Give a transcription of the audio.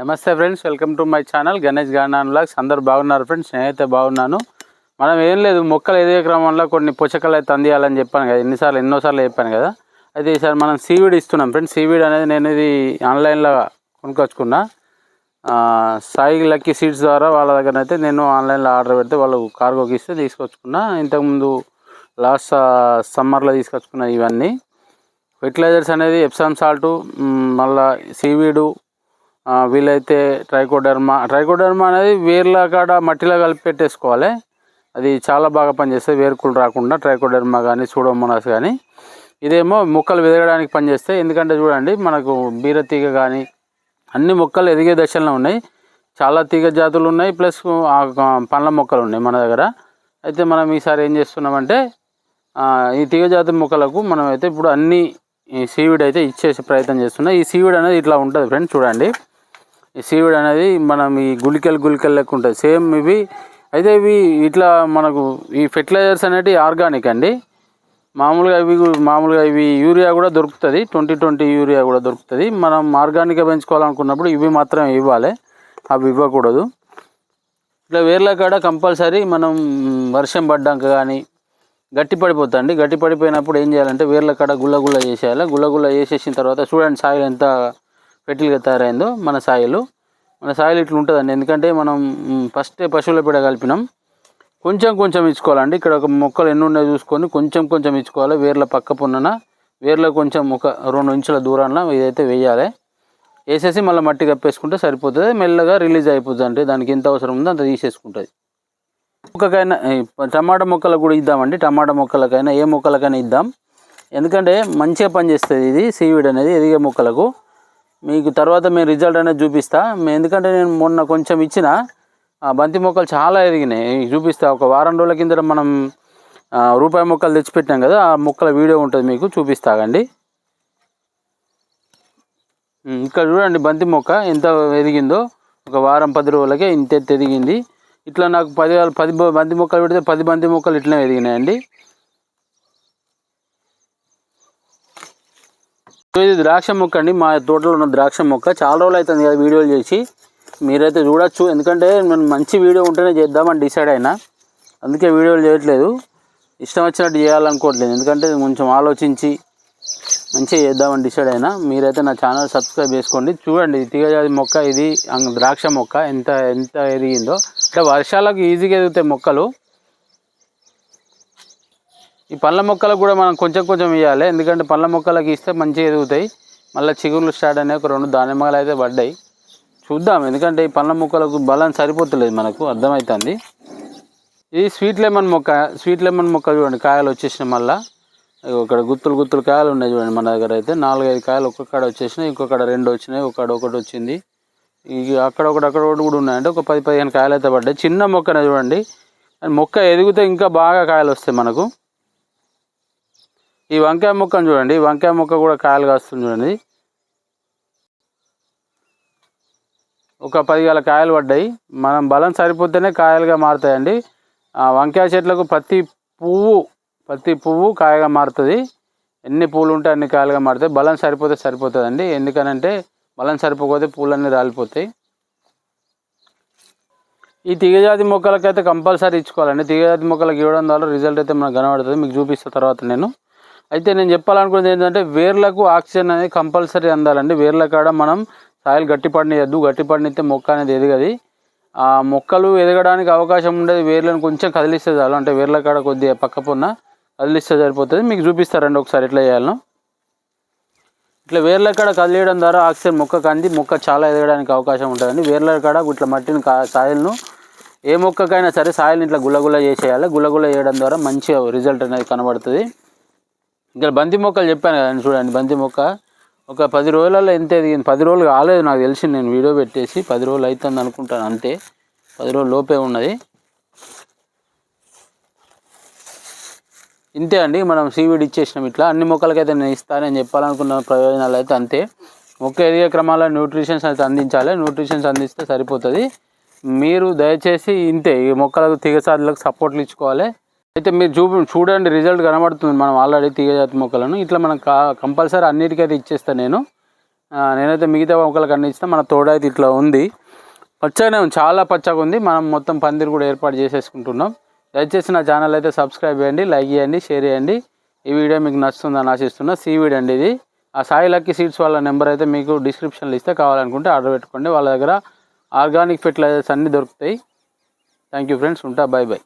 నమస్తే friends welcome to my channel Ganesh garden blogs అందరు బాగున్నారు ఫ్రెండ్స్ నేనైతే బాగున్నాను. మనం ఏం లేదు మొక్కలు ఎదిగే క్రమంలో కొన్ని పోషకాలు అయితే అందియాలని చెప్పాను కదా ఎన్నిసార్లు ఎన్నోసార్లు చెప్పాను కదా. అయితే ఈసారి మనం సీవీడ్ ఇస్తున్నాం ఫ్రెండ్స్. సీవీడ్ అనేది నేను ఇది ఆన్లైన్లో కొనుక్కొచ్చుకున్నా. సాయి లక్కీ సీడ్స్ ద్వారా వాళ్ళ దగ్గర అయితే నేను ఆన్లైన్లో ఆర్డర్ పెడితే వాళ్ళు కార్గోకి ఇస్తే తీసుకొచ్చుకున్నా. ఇంతకుముందు లాస్ట్ సమ్మర్లో తీసుకొచ్చుకున్నా ఇవన్నీ. ఫెర్టిలైజర్స్ అనేది ఎప్సామ్ సాల్టు మళ్ళీ సీవీడు వీలైతే ట్రైకోడర్మా ట్రైకోడర్మా అనేది వేర్ల కాడ మట్టిలో కలిపి పెట్టేసుకోవాలి. అది చాలా బాగా పనిచేస్తుంది. వేరుకులు రాకుండా ట్రైకోడర్మా కానీ సూడోమోనాస్ కానీ ఇదేమో మొక్కలు ఎదగడానికి పనిచేస్తాయి. ఎందుకంటే చూడండి మనకు బీరతీగ కానీ అన్ని మొక్కలు ఎదిగే దశలో ఉన్నాయి. చాలా తీగ జాతులు ఉన్నాయి ప్లస్ ఆ పండ్ల మొక్కలు ఉన్నాయి మన దగ్గర. అయితే మనం ఈసారి ఏం చేస్తున్నామంటే ఈ తీగ జాతి మొక్కలకు మనం అయితే ఇప్పుడు అన్ని ఈ సీవిడ్ అయితే ఇచ్చేసే ప్రయత్నం చేస్తున్నాం. ఈ సీవిడ్ అనేది ఇట్లా ఉంటుంది ఫ్రెండ్స్ చూడండి. ఈ సీవిడ్ అనేది మనం ఈ గుళికలు గుళికలు లెక్క ఉంటుంది సేమ్ ఇవి అయితే ఇవి ఇట్లా మనకు ఈ ఫెర్టిలైజర్స్ అనేవి ఆర్గానిక్ అండి. మామూలుగా ఇవి మామూలుగా ఇవి యూరియా కూడా దొరుకుతుంది. ట్వంటీ ట్వంటీ యూరియా కూడా దొరుకుతుంది. మనం ఆర్గానిక్గా పెంచుకోవాలనుకున్నప్పుడు ఇవి మాత్రం ఇవ్వాలి. అవి ఇవ్వకూడదు. ఇట్లా వేర్ల కాడ కంపల్సరీ మనం వర్షం పడ్డాక కానీ గట్టి పడిపోతుంది గట్టి పడిపోయినప్పుడు ఏం చేయాలంటే వేర్ల కాడ గుల్ల గుల్ల చేసేయాలి. గుల్ల గుల్ల చేసేసిన తర్వాత చూడండి సాయిల్ ఎంత పెట్టిలుగా తయారైందో మన సాయిలు. మన సాయిలు ఇట్లా ఉంటుందండి ఎందుకంటే మనం ఫస్ట్ పశువుల పేడ కలిపినాం. కొంచెం కొంచెం ఇచ్చుకోవాలండి. ఇక్కడ ఒక మొక్కలు ఎన్ని ఉన్నాయో చూసుకొని కొంచెం కొంచెం ఇచ్చుకోవాలి. వేర్ల పక్క పున్నన వేర్ల కొంచెం ఒక రెండు ఇంచుల దూరాన ఇదైతే వేయాలి. వేసేసి మళ్ళీ మట్టి కప్పేసుకుంటే సరిపోతుంది. మెల్లగా రిలీజ్ అయిపోతుంది అంటే దానికి ఎంత అవసరం ఉందో అంత తీసేసుకుంటుంది. మొక్కకైనా టమాటా మొక్కలకు కూడా ఇద్దామండి. టమాటా మొక్కలకైనా ఏ మొక్కలకైనా ఇద్దాం. ఎందుకంటే మంచిగా పనిచేస్తుంది ఇది. సీవీడ్ అనేది ఎదిగే మొక్కలకు. మీకు తర్వాత మేము రిజల్ట్ అనేది చూపిస్తా. ఎందుకంటే నేను మొన్న కొంచెం ఇచ్చిన ఆ బంతి మొక్కలు చాలా ఎదిగినాయి. చూపిస్తా ఒక వారం రోజుల కింద మనం రూపాయి మొక్కలు తెచ్చిపెట్టాం కదా ఆ మొక్కల వీడియో ఉంటుంది మీకు చూపిస్తాగండి ఇక్కడ చూడండి బంతి మొక్క ఎంత ఎదిగిందో. ఒక వారం పది రోజులకే ఇంత ఎత్తు ఎదిగింది. ఇట్లా నాకు పది పది బంతి మొక్కలు పెడితే పది బంతి మొక్కలు ఇట్లనే ఎదిగినాయండి. ఇది ద్రాక్ష మొక్క అండి. మా తోటలో ఉన్న ద్రాక్ష మొక్క. చాలా రోజులు అవుతుంది కదా వీడియోలు చేసి. మీరైతే చూడొచ్చు. ఎందుకంటే మనం మంచి వీడియో ఉంటేనే చేద్దామని డిసైడ్ అయినా. అందుకే వీడియోలు చేయట్లేదు. ఇష్టం వచ్చినట్టు చేయాలనుకోవట్లేదు. ఎందుకంటే కొంచెం ఆలోచించి మంచిగా చేద్దామని డిసైడ్ అయినా. మీరైతే నా ఛానల్ సబ్స్క్రైబ్ చేసుకోండి. చూడండి తీగజాతి మొక్క ఇది అంగ- ద్రాక్ష మొక్క ఎంత ఎంత ఎదిగిందో అంటే వర్షాలకు ఈజీగా ఎదుగుతాయి మొక్కలు. ఈ పళ్ళ మొక్కలకు కూడా మనం కొంచెం కొంచెం ఇవ్వాలి ఎందుకంటే పళ్ళ మొక్కలకు ఇస్తే మంచిగా ఎదుగుతాయి. మళ్ళీ చిగుర్లు స్టార్ట్ అనే ఒక రెండు దానిమ్మలు అయితే పడ్డాయి. చూద్దాం. ఎందుకంటే ఈ పళ్ళ మొక్కలకు బలం సరిపోతలేదు మనకు. అర్థమవుతుంది ఇది స్వీట్ లెమన్ మొక్క. స్వీట్ లెమన్ మొక్క చూడండి. కాయలు వచ్చేసిన మళ్ళీ. ఇక్కడ గుత్తులు గుత్తులు కాయలు ఉన్నాయి చూడండి మన దగ్గర అయితే. నాలుగైదు కాయలు ఒక్కొక్కడ వచ్చేసినాయి. ఇంకొకడ రెండు వచ్చినాయి. ఒకడ ఒకటి వచ్చింది. ఇక అక్కడ ఒకటి అక్కడ ఒకటి కూడా ఉన్నాయంటే ఒక పది పదిహేను కాయలు అయితే పడ్డాయి. చిన్న మొక్కనే చూడండి. మొక్క ఎదిగితే ఇంకా బాగా కాయలు వస్తాయి మనకు. ఈ వంకాయ మొక్కను చూడండి. ఈ వంకాయ మొక్క కూడా కాయలు కాస్తుంది చూడండి. ఒక పది గల కాయలు పడ్డాయి. మనం బలం సరిపోతేనే కాయలుగా మారుతాయండి. ఆ వంకాయ చెట్లకు ప్రతి పువ్వు ప్రతి పువ్వు కాయగా మారుతుంది. ఎన్ని పూలు ఉంటే అన్ని కాయలుగా మారుతాయి. బలం సరిపోతే సరిపోతుందండి. ఎందుకనంటే బలం సరిపోకపోతే పూలన్నీ రాలిపోతాయి. ఈ తీగజాతి మొక్కలకైతే కంపల్సరీ ఇచ్చుకోవాలండి. తీగజాతి మొక్కలకు ఇవ్వడం ద్వారా రిజల్ట్ అయితే మనకు కనబడుతుంది. మీకు చూపిస్తా తర్వాత నేను. అయితే నేను చెప్పాలనుకున్నది ఏంటంటే వేర్లకు ఆక్సిజన్ అనేది కంపల్సరీ అందాలండి. వేర్ల కాడ మనం సాయిల్ గట్టి పడినియద్దు గట్టి పడినిస్తే మొక్క అనేది ఎదగది. ఆ మొక్కలు ఎదగడానికి అవకాశం ఉండేది వేర్లను కొంచెం కదిలిస్తే చాలు. అంటే వేర్ల కాడ కొద్దిగా పక్కపున్న కదిలిస్తే సరిపోతుంది. మీకు చూపిస్తారండి ఒకసారి ఎట్లా చేయాలను. ఇట్లా వేర్ల కాడ కదిలేయడం ద్వారా ఆక్సిజన్ మొక్కకు అంది మొక్క చాలా ఎదగడానికి అవకాశం ఉంటుందండి. వేర్ల కాడ ఇట్లా మట్టిని సాయిల్ను ఏ మొక్కకైనా సరే సాయిల్ని ఇట్లా గుల్లగుల్ల చేసేయాలి. గుల్లగుల్ల చేయడం ద్వారా మంచిగా రిజల్ట్ అనేది కనబడుతుంది. ఇంకా బంతి మొక్కలు చెప్పాను కదండి చూడండి బంతి మొక్క. ఒక పది రోజులలో ఎంత ఎదిగింది? పది రోజులు కాలేదు నాకు తెలిసి నేను వీడియో పెట్టేసి పది రోజులు అవుతుంది అనుకుంటాను అంతే. పది రోజులు లోపే ఉన్నది. ఇంతే అండి మనం సీవీడ్ ఇచ్చేసినాం ఇట్లా. అన్ని మొక్కలకైతే నేను ఇస్తానని చెప్పాలనుకున్న ప్రయోజనాలు అయితే అంతే. మొక్క ఎదిగే క్రమాల్లో న్యూట్రిషన్స్ అయితే అందించాలి. న్యూట్రిషన్స్ అందిస్తే సరిపోతుంది. మీరు దయచేసి ఇంతే ఈ మొక్కలకు తీగసాదులకు సపోర్ట్లు ఇచ్చుకోవాలి. అయితే మీరు చూ చూడండి రిజల్ట్ కనబడుతుంది. మనం ఆల్రెడీ తీగజాతి మొక్కలను. ఇట్లా మనం కా కంపల్సరీ అన్నిటికైతే ఇచ్చేస్తాను నేను. నేనైతే మిగతా మొక్కలకు అన్ని ఇస్తాను మన తోడైతే ఇట్లా ఉంది. పచ్చగానే ఉంది. చాలా పచ్చగా ఉంది. మనం మొత్తం పందిరి కూడా ఏర్పాటు చేసేసుకుంటున్నాం. దయచేసి నా ఛానల్ అయితే సబ్స్క్రైబ్ చేయండి లైక్ చేయండి షేర్ చేయండి. ఈ వీడియో మీకు నచ్చుతుందని ఆశిస్తున్నా. సీవీడ్ అండి ఇది. ఆ సాయి లక్కీ సీడ్స్ వాళ్ళ నెంబర్ అయితే మీకు డిస్క్రిప్షన్లో ఇస్తే. కావాలనుకుంటే ఆర్డర్ పెట్టుకోండి. వాళ్ళ దగ్గర ఆర్గానిక్ ఫెర్టిలైజర్స్ అన్నీ దొరుకుతాయి. Thank you friends. ఉంటా. Bye bye